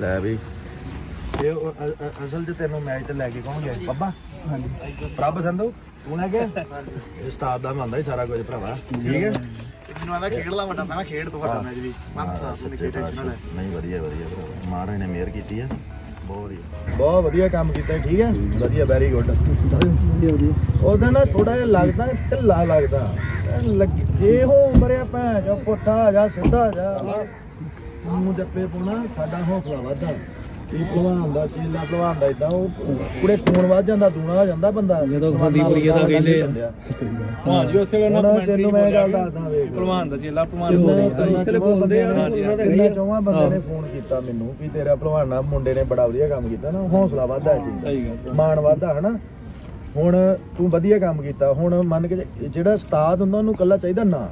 ਲੈ ਵੀ। ਇਹ ਉਹ ਅ- ਅ- ਅਸਲ 'ਚ ਤੈਨੂੰ ਮੈਚ ਤੇ ਲੈ ਕੇ ਕੌਣ ਗਿਆ? ਬੱਬਾ? ਹਾਂਜੀ। ਪ੍ਰਭ ਸੰਧੂ ਤੂੰ ਲੈ ਕੇ? ਇਹ ਉਸਤਾਦ ਦਾ ਮੰਨਦਾ ਹੀ ਸਾਰਾ ਕੁਝ ਭਰਾਵਾ। ਠੀਕ ਹੈ? ਮੈਨੂੰ ਆਦਾ ਖੇਡ ਲਾ ਵੱਡਾ ਮੈਂ ਖੇਡ ਤੋਂ ਵੱਡਾ ਮੈਚ ਵੀ। ਮਨ ਸਾਹ ਸੁਣ ਕੇ ਟੈਨਸ਼ਨ ਲੈ ਨਹੀਂ ਵਧੀਆ ਵਧੀਆ ਭਰਾਵਾ। ਮਹਾਰਾਜ ਨੇ ਮਿਹਰ ਕੀਤੀ ਆ। ਬਹੁਤ ਵਧੀਆ। ਬਹੁਤ ਵਧੀਆ ਕੰਮ ਕੀਤਾ ਠੀਕ ਹੈ? ਵਧੀਆ ਵੈਰੀ ਗੁੱਡ ਉਹਦਾ ਨਾ ਥੋੜਾ ਜਿਹਾ ਲੱਗਦਾ ਢਿੱਲਾ ਲੱਗਦਾ। ਲੱਗ- ਜੇ ਉਹ ਮਰਿਆ ਭੈਣ ਜੋ ਪੁੱਠਾ ਜਾ ਸਿੱਧਾ ਜਾ। ਮੂੰਹ ਜੱਪੇ ਪਾਉਣਾ ਸਾਡਾ ਹੌਸਲਾ ਵੱਧਦਾ ਇਹ ਭਲਵਾਨ ਦਾ ਚੇਲਾ ਭਲਵਾਨ ਦਾ ਇਦਾਂ ਉਹ ਕੁੜੇ ਖੂਨ ਵੱਧ ਜਾਂਦਾ ਦੂਣਾ ਹੋ ਜਾਂਦਾ ਬੰਦਾ। ਜਦੋਂ ਖੰਡੀਪੁਰੀਏ ਦਾ ਕਹਿੰਦੇ ਆ। ਹਾਂ ਜੀ ਉਸੇ ਵੇਲੇ ਨਾ ਤੈਨੂੰ ਮੈਂ ਗੱਲ ਦੱਸਦਾ ਵੇਖ ਭਲਵਾਨ ਦਾ ਚੇਲਾ ਭਲਵਾਨ ਕਿੰਨਾ ਬੋਲਦੇ ਕਿੰਨਾ ਚੋਂ ਬੰਦੇ ਨੇ ਕਿੰਨਾ ਚੋਂ ਬੰਦੇ ਨੇ ਫੋਨ ਕੀਤਾ ਮੈਨੂੰ ਵੀ ਤੇਰਾ ਭਲਵਾਨਾ ਮੁੰਡੇ ਨੇ ਬੜਾ ਵਧੀਆ ਕੰਮ ਕੀਤਾ ਨਾ ਹੌਸਲਾ ਵੱਧਦਾ ਗੱਲ ਮਾਣ ਵੱਧਦਾ ਹਨਾ? ਹੁਣ ਤੂੰ ਵਧੀਆ ਕੰਮ ਕੀਤਾ ਹੁਣ ਮੰਨ ਕੇ ਜੇ- ਜਿਹੜਾ ਉਸਤਾਦ ਹੁੰਦਾ ਉਹਨੂੰ ਕੱਲਾ ਚਾਹੀਦਾ ਨਾ।